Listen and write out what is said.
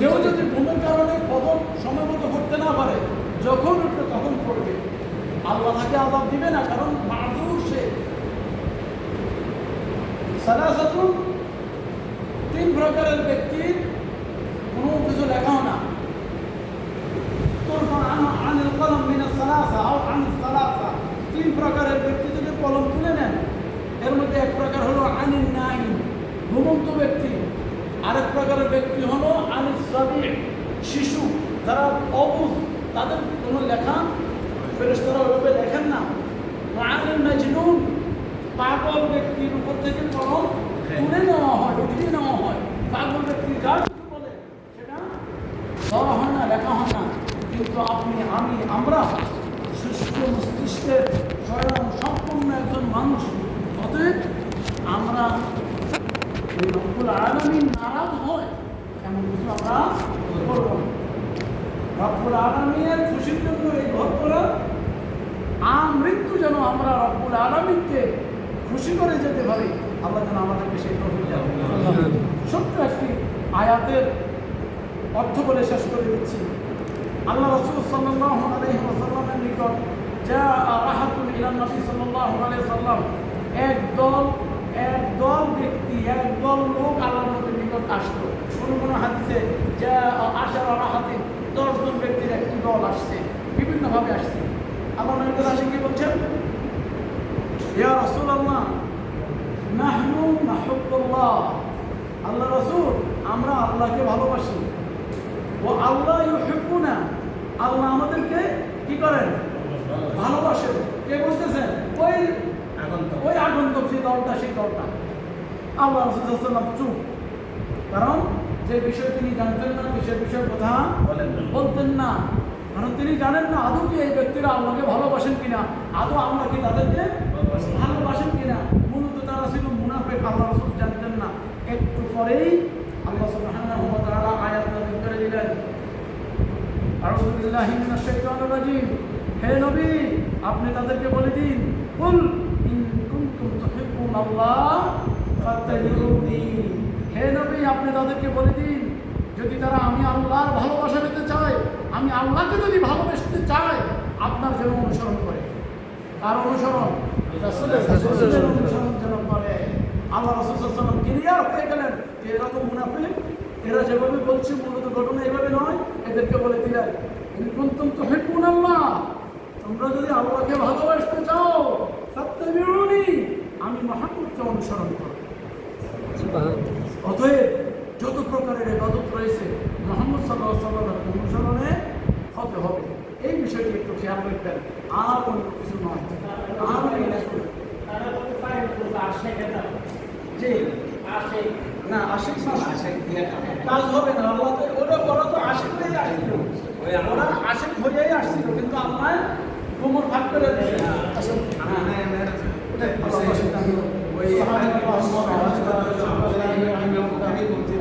কেউ যদি ঘুমের কারণে কখন সময় মতো করতে না পারে, যখন উঠবে তখন করবে। আল্লাহ তাকে আজাব দিবে না, কারণ মাদুর সে। সালাসাতুন, তিন প্রকারের ব্যক্তির কোনো কিছু লেখাও না। তিন প্রকারের ব্যক্তি যদি কলম তুলে নেন, এর মধ্যে এক প্রকার হলো আনিন নাইন ঘুমন্ত ব্যক্তি। আরেক প্রকারের ব্যক্তি হলো আনিস সাবি শিশু। যারা অবুধ তাদের কোনো লেখা? ফেরেশতারা ওইভাবে লেখেন না। আনিল মাজনুন, পাগল ব্যক্তির উপর থেকে কলম তুলে নেওয়া হয়, উঠিয়ে নেওয়া হয়। পাগল ব্যক্তি যা বলে, সেটা ধরা হয় না, লেখা হয় না। কিন্তু আপনি, আমি, আমরা সুস্থ মস্তিষ্কের স্বয়ং সম্পূর্ণ একজন মানুষ অতএব আমরা ওই রব্বুল নারাজ হয় এমন কিছু আমরা করব রব্বুল আলমীর খুশির জন্য এই ঘর করা আমৃত্যু যেন আমরা রব্বুল আলমীকে খুশি করে যেতে পারি, আল্লাহ যেন আমাদেরকে সেই দেন ছোট্ট একটি আয়াতের অর্থ বলে শেষ করে দিচ্ছি। আল্লাহ রসুল সাল্লাল্লাহু আলাইহি ওয়াসাল্লামের নিকট যা রাহাতুল ইলান নবী সাল্লাল্লাহু আলাইহি সাল্লাম এক দল এক দল ব্যক্তি, এক দল লোক আসলো। কোনো কোনো হাদিসে যা আশার রাহাতে দশজন ব্যক্তির একটি দল আসছে বিভিন্নভাবে আসছে। আল্লাহ নবীর কাছে আসে কি বলছেন? ইয়া রাসূলুল্লাহ নাহনু নাহুব্বুল্লাহ। আল্লাহ রাসূল আমরা আল্লাহকে ভালোবাসি। ও আল্লাহ ইউহিব্বুনা আল্লাহ আমাদেরকে কি করেন? ভালোবাসেন। কে বলতেছেন? ওই ওই আগন্তক যে দলটা সেই দলটা। আল্লাহ রসুল্লাম চুপ। কারণ যে বিষয় তিনি জানতেন না সে বিষয়ের কথা বলতেন না। কারণ তিনি জানেন না আদৌ কি এই ব্যক্তিরা আল্লাহকে ভালোবাসেন কিনা আদৌ আল্লাহ কি তাদেরকে ভালোবাসেন। কিনা। মূলত তারা ছিল মুনাফেক আল্লাহ রসুল জানতেন না। একটু পরেই আল্লাহ সুবহানাহু ওয়া তাআলা আয়াত নাযিল করে দিলেন। আউযু বিল্লাহি মিনাশ শাইতানির রাজীম। হে নবী আপনি তাদেরকে বলে দিন কুল ইন কুনতুম ফাত্তাবিউনি। হে নবী আপনি তাদেরকে বলে দিন যদি তারা আমি আল্লাহর ভালোবাসা পেতে চায় আমি আল্লাহকে যদি ভালোবাসতে চাই আপনার যেন অনুসরণ করে। তার অনুসরণ? অনুসরণ। যেন করে। আল্লাহ রাসূল সাল্লাল্লাহু আলাইহি ওয়াসাল্লাম ক্লিয়ার হয়ে গেলেন যে এরা তো মুনাফিক এরা যেভাবে বলছে মূলত ঘটনা এইভাবে নয় এদেরকে বলে দিলেন ইন কুনতুম তুহিব্বুনাল্লাহ তোমরা যদি আল্লাহকে ভালোবাসতে চাও ফাত্তাবিউনি আমি মুহাম্মদকে অনুসরণ করো অতএব যত প্রকারের ইবাদত রয়েছে মোহাম্মদ সাল্লাহ সাল্লামের অনুসরণে হতে হবে এই বিষয়টি একটু খেয়াল রাখবেন। আর অন্য কিছু নয়। আর না আশিক কাজ হবে না। আল্লাহ তো ওরা ওরা তো আশিক হয়েই আসছিল। ওরা আশিক হয়েই আসছিল। কিন্তু আল্লাহ কোমর ভাগ করে দিয়েছে।